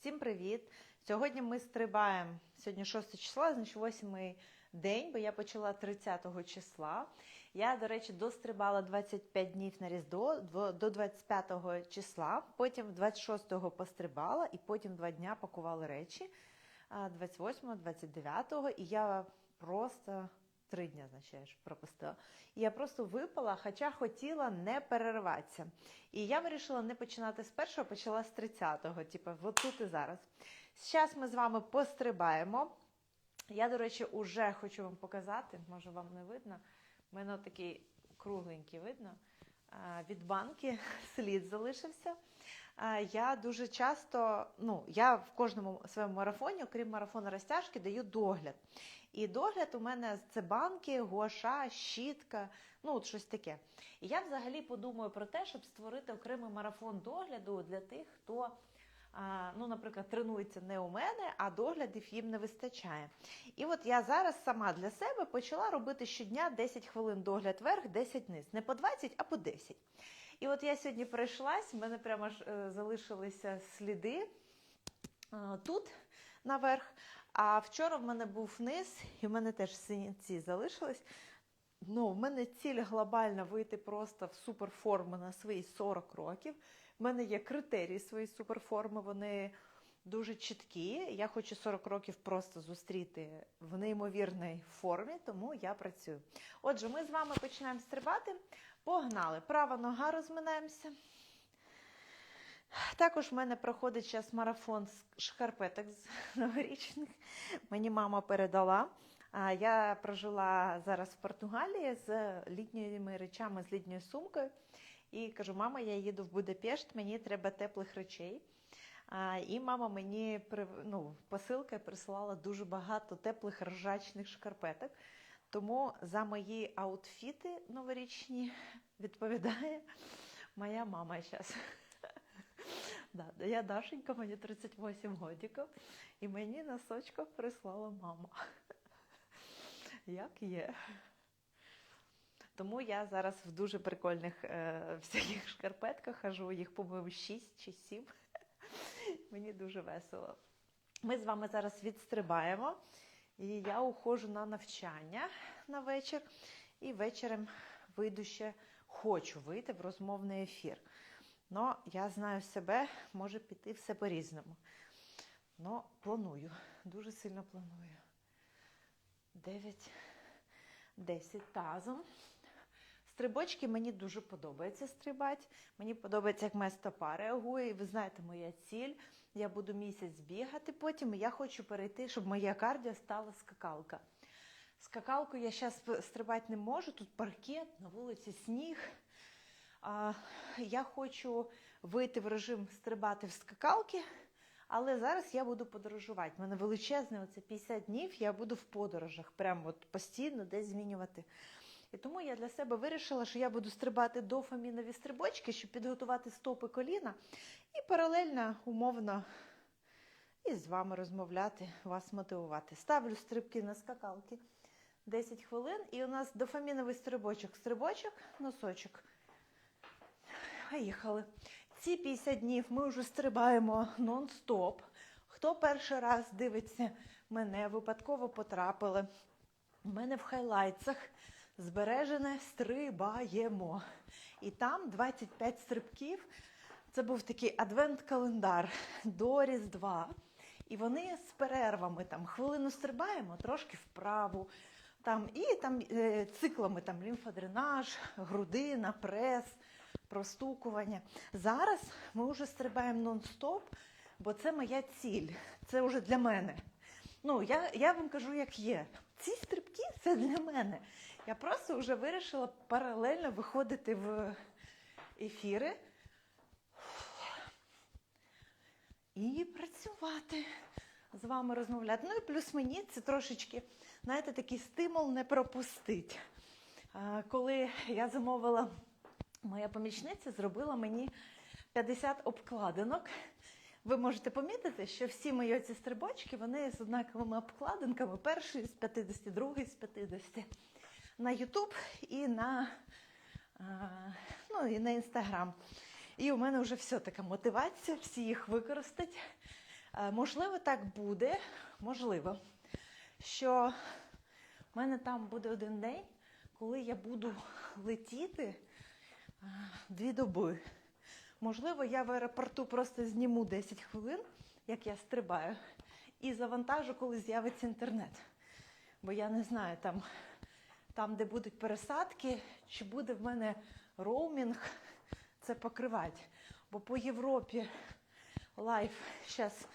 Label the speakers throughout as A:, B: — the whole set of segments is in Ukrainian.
A: Всім привіт! Сьогодні ми стрибаємо. Сьогодні 6 числа, значить 8 день, бо я почала 30 числа. Я, до речі, дострибала 25 днів на Різдво до 25 числа, потім 26-го пострибала і потім два дня пакували речі. 28-го, 29-го, і я просто три дня, значить, пропустила. І я просто випала, хоча хотіла не перериватися. І я вирішила не починати з першого, почала з 30-го, типу, от тут і зараз. Зараз ми з вами пострибаємо. Я, до речі, уже хочу вам показати, може вам не видно. У мене такий кругленький видно. Від банки слід залишився. Я дуже часто, ну, я в кожному своєму марафоні, окрім марафону розтяжки, даю догляд. І догляд у мене це банки, гуаша, щітка, ну от щось таке. І я взагалі подумаю про те, щоб створити окремий марафон догляду для тих, хто, ну, наприклад, тренується не у мене, а доглядів їм не вистачає. І от я зараз сама для себе почала робити щодня 10 хвилин догляд вверх, 10 низ. Не по 20, а по 10. І от я сьогодні пройшлась, в мене прямо ж е, залишилися сліди е, тут наверх. А вчора в мене був низ, і в мене теж синіці залишились. Ну, в мене ціль глобальна вийти просто в суперформу на свої 40 років. В мене є критерії своєї суперформи, вони дуже чіткі. Я хочу 40 років просто зустріти в неймовірній формі, тому я працюю. Отже, ми з вами починаємо стрибати. Погнали. Права нога розминаємося. Також в мене проходить зараз марафон з шкарпеток з новорічних. Мені мама передала. Я прожила зараз в Португалії з літніми речами, з літньою сумкою. І кажу, мама, я їду в Будапешт, мені треба теплих речей. І мама мені ну, посилкою присилала дуже багато теплих ржачних шкарпеток. Тому за мої аутфіти новорічні відповідає моя мама зараз. Да, я Дашенька, мені 38 годиків, і мені носочків прислала мама. Як є. Тому я зараз в дуже прикольних е, всяких шкарпетках хожу, їх, по-моєму, 6 чи 7. Мені дуже весело. Ми з вами зараз відстрибаємо, і я уходжу на навчання на вечір, і вечором вийду ще, хочу вийти в розмовний ефір. Но я знаю себе, може піти все по-різному. Но планую, дуже сильно планую. 9, 10 тазом. Стрибочки мені дуже подобається стрибати. Мені подобається, як моя стопа реагує. І ви знаєте, моя ціль. Я буду місяць бігати потім. І я хочу перейти, щоб моя кардіо стала скакалка. Скакалку я зараз стрибати не можу. Тут паркет, на вулиці сніг. Я хочу вийти в режим стрибати в скакалки, але зараз я буду подорожувати. У мене величезне, оце 50 днів, я буду в подорожах, прямо от постійно десь змінювати. І тому я для себе вирішила, що я буду стрибати дофамінові стрибочки, щоб підготувати стопи коліна і паралельно, умовно, і з вами розмовляти, вас мотивувати. Ставлю стрибки на скакалки 10 хвилин, і у нас дофаміновий стрибочок, стрибочок, носочок. Поїхали. Ці 50 днів ми вже стрибаємо нон-стоп. Хто перший раз дивиться мене, випадково потрапили. У мене в хайлайтсах збережене стрибаємо. І там 25 стрибків. Це був такий адвент-календар до Різдва. І вони з перервами там хвилину стрибаємо, трошки вправу. Там, і там е, циклами там лімфодренаж, грудина, прес, простукування. Зараз ми вже стрибаємо нон-стоп, бо це моя ціль. Це вже для мене. Ну, я, я вам кажу, як є. Ці стрибки це для мене. Я просто вже вирішила паралельно виходити в ефіри і працювати з вами розмовляти. Ну і плюс мені це трошечки, знаєте, такий стимул не пропустити. А, Коли я замовила, моя помічниця зробила мені 50 обкладинок. Ви можете помітити, що всі мої ці стрибочки вони з однаковими обкладинками. Перший з 50, другий з 50. На YouTube і на, ну, і на Instagram. І у мене вже все така мотивація, всі їх використати. Е, Можливо, так буде, можливо, що в мене там буде один день, коли я буду летіти дві доби. Можливо, я в аеропорту просто зніму 10 хвилин, як я стрибаю, і завантажу, коли з'явиться інтернет. Бо я не знаю, там, там де будуть пересадки, чи буде в мене роумінг це покривати. Бо по Європі лайф зараз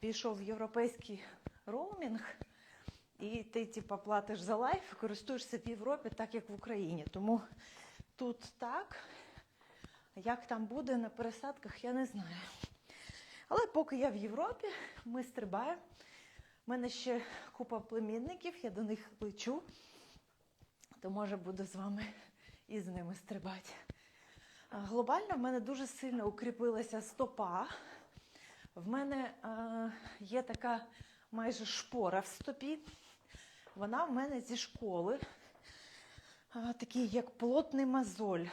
A: пішов в європейський роумінг, і ти типа платиш за лайф і користуєшся в Європі так, як в Україні. Тому тут так. Як там буде на пересадках, я не знаю. Але поки я в Європі, ми стрибаємо. У мене ще купа племінників, я до них лечу, то може буду з вами і з ними стрибати. Глобально в мене дуже сильно укріпилася стопа. В мене е, є така майже шпора в стопі. Вона в мене зі школи, такий як плотний мозоль.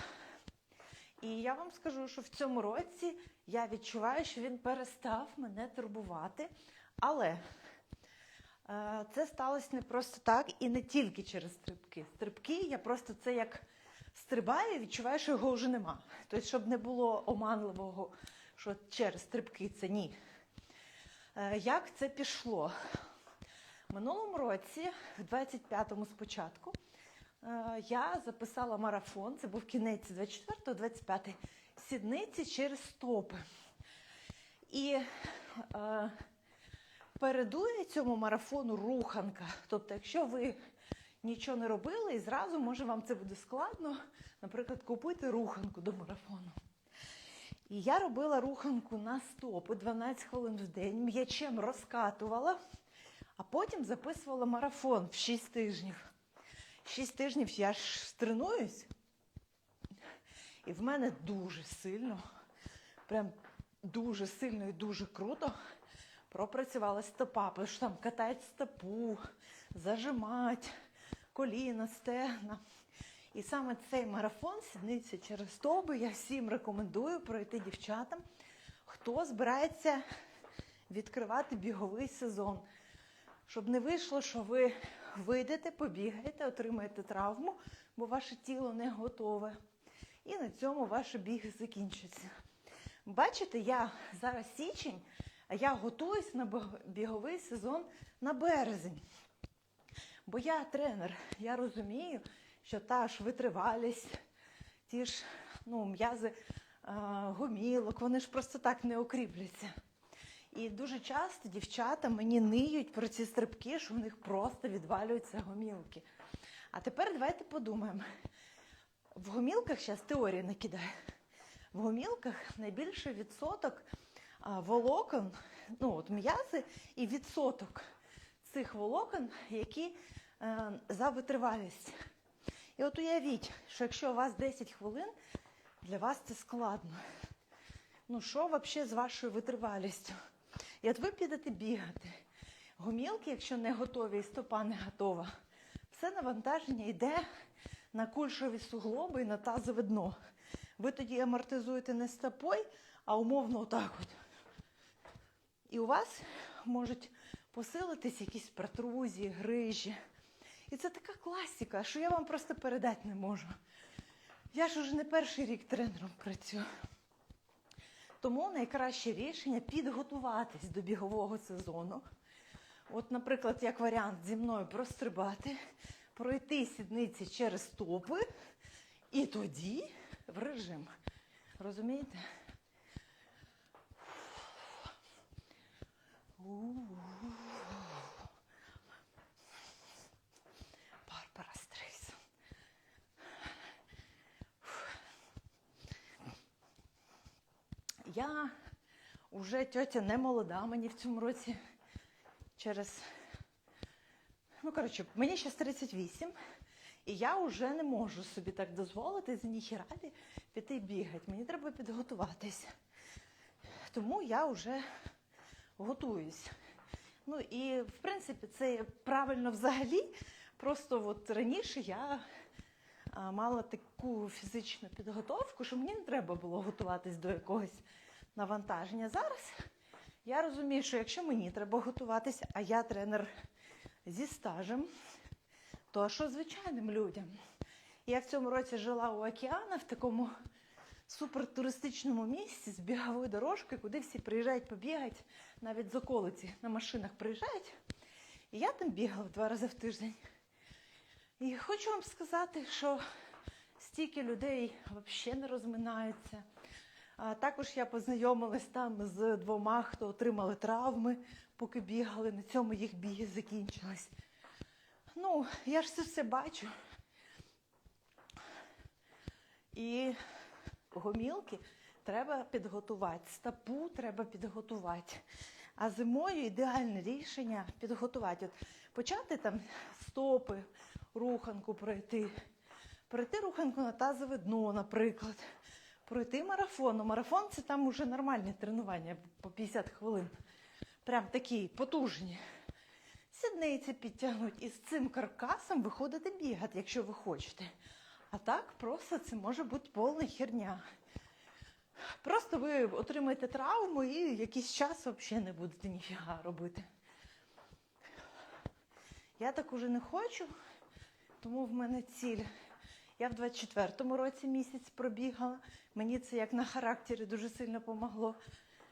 A: І я вам скажу, що в цьому році я відчуваю, що він перестав мене турбувати. Але е, це сталося не просто так і не тільки через стрибки. Стрибки я просто це як стрибаю і відчуваю, що його вже нема. Тобто, щоб не було оманливого, що через стрибки це ні. Е, як це пішло? Минулому році, в 25-му спочатку, я записала марафон, це був кінець 24-25 сідниці через стопи. І е, передує цьому марафону руханка. Тобто, якщо ви нічого не робили і зразу, може, вам це буде складно, наприклад, купити руханку до марафону. І я робила руханку на стопи 12 хвилин в день, м'ячем розкатувала, а потім записувала марафон в 6 тижнів. 6 тижнів я ж тренуюсь, і в мене дуже сильно, прям дуже сильно і дуже круто пропрацювала стопа, тому що там катають стопу, зажимать, коліна, стегна. І саме цей марафон сідниці через стовби я всім рекомендую пройти дівчатам, хто збирається відкривати біговий сезон. Щоб не вийшло, що ви вийдете, побігаєте, отримаєте травму, бо ваше тіло не готове. І на цьому ваші біги закінчаться. Бачите, я зараз січень, а я готуюсь на біговий сезон на березень. Бо я тренер, я розумію, що та ж витривалість, ті ж ну, м'язи гомілок, вони ж просто так не окріпляться. І дуже часто дівчата мені ниють про ці стрибки, що в них просто відвалюються гомілки. А тепер давайте подумаємо. В гомілках зараз теорія накидає. В гомілках найбільший відсоток волокон, ну от м'язи і відсоток цих волокон, які е, за витривалість. І от уявіть, що якщо у вас 10 хвилин, для вас це складно. Ну що взагалі з вашою витривалістю? І от ви підете бігати. Гомілки, якщо не готові і стопа не готова, все навантаження йде на кульшові суглоби і на тазове дно. Ви тоді амортизуєте не стопою, а умовно отак от. І у вас можуть посилитись якісь протрузії, грижі. І це така класика, що я вам просто передати не можу. Я ж уже не перший рік тренером працюю. Тому найкраще рішення підготуватись до бігового сезону. От, наприклад, як варіант зі мною прострибати, пройти сідниці через стопи і тоді в режим. Розумієте? Барбара Я вже тьотя не молода мені в цьому році через. Ну, коротше, мені зараз 38, і я вже не можу собі так дозволити за ніхіраді піти бігати. Мені треба підготуватись. Тому я вже готуюсь. Ну і в принципі це правильно взагалі. Просто от раніше я мала таку фізичну підготовку, що мені не треба було готуватись до якогось навантаження. Зараз Я розумію, що якщо мені треба готуватися, а я тренер зі стажем, то що звичайним людям? Я в цьому році жила у океана в такому супертуристичному місці з біговою дорожкою, куди всі приїжджають побігати, навіть з околиці на машинах приїжджають. І я там бігала два рази в тиждень. І хочу вам сказати, що стільки людей взагалі не розминаються. А також я познайомилась там з двома, хто отримали травми, поки бігали. На цьому їх біги закінчились. Ну, я ж це все бачу. І гомілки треба підготувати, стопу треба підготувати. А зимою ідеальне рішення підготувати. От почати там стопи, руханку пройти, пройти руханку на тазове дно, наприклад, пройти марафон. Ну, марафон це там уже нормальні тренування по 50 хвилин. Прям такі потужні. Сідниці підтягнуть і з цим каркасом виходите бігати, якщо ви хочете. А так просто це може бути повна херня. Просто ви отримаєте травму і якийсь час взагалі не будете ніфіга робити. Я так уже не хочу, тому в мене ціль. Я в 24-му році місяць пробігала. Мені це як на характері дуже сильно помогло.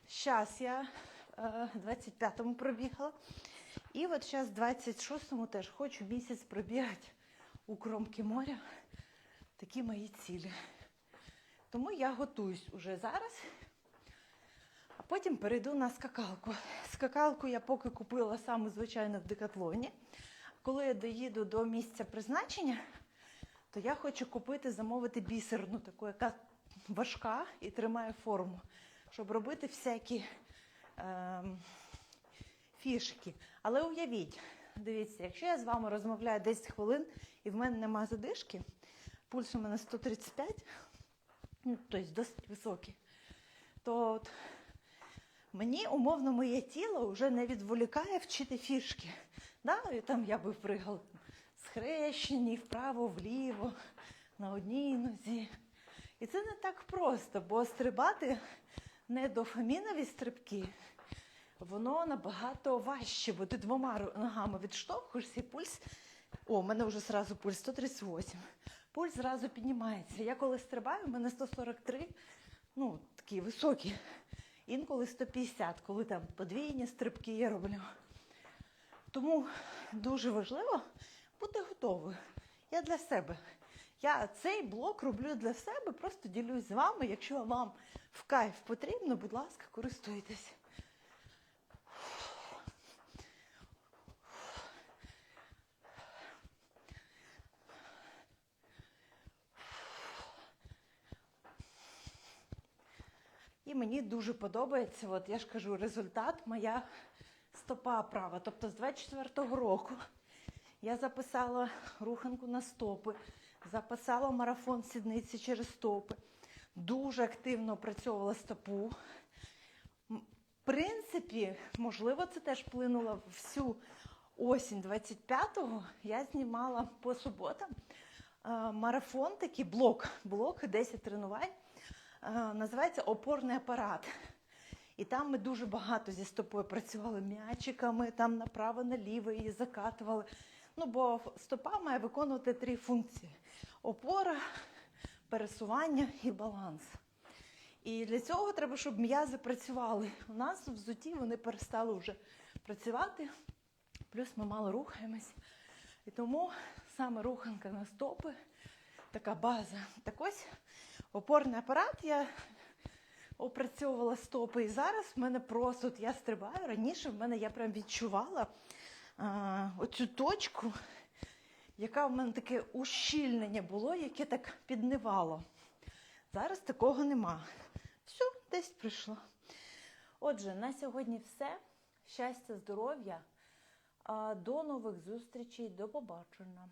A: Зараз я е, в 25-му пробігала. І от зараз в 26-му теж хочу місяць пробігати у кромки моря. Такі мої цілі. Тому я готуюсь уже зараз, а потім перейду на скакалку. Скакалку я поки купила саме звичайно в декатлоні. Коли я доїду до місця призначення, то я хочу купити, замовити бісерну, таку, яка важка і тримає форму, щоб робити всякі ем, фішки. Але уявіть, дивіться, якщо я з вами розмовляю 10 хвилин і в мене немає задишки, пульс у мене 135, ну, тобто досить високий, то от мені умовно моє тіло вже не відволікає вчити фішки. Да? І там я би впригала схрещені, вправо, вліво, на одній нозі. І це не так просто, бо стрибати не дофамінові стрибки, воно набагато важче, бо ти двома ногами відштовхуєшся і пульс. О, у мене вже зразу пульс 138. Пульс зразу піднімається. Я коли стрибаю, у мене 143, ну, такі високі. Інколи 150, коли там подвійні стрибки я роблю. Тому дуже важливо бути готовою. Я для себе. Я цей блок роблю для себе, просто ділюсь з вами. Якщо вам в кайф потрібно, будь ласка, користуйтесь. І мені дуже подобається, от я ж кажу, результат моя стопа права. Тобто з 24-го року я записала руханку на стопи, записала марафон сідниці через стопи, дуже активно опрацьовувала стопу. В принципі, можливо, це теж вплинуло всю осінь 25-го. Я знімала по суботам е, марафон, такий блок, блок 10 тренувань. Е, називається опорний апарат. І там ми дуже багато зі стопою працювали м'ячиками, там направо-наліво її закатували. Ну, бо стопа має виконувати три функції: опора, пересування і баланс. І для цього треба, щоб м'язи працювали. У нас в взуті вони перестали вже працювати, плюс ми мало рухаємось. І тому саме руханка на стопи, така база. Так ось опорний апарат я опрацьовувала стопи. І зараз в мене просто от я стрибаю. Раніше в мене я прям відчувала оцю точку, яка в мене таке ущільнення було, яке так піднивало. Зараз такого нема. Все, десь прийшло. Отже, на сьогодні все. Щастя, здоров'я. До нових зустрічей, до побачення.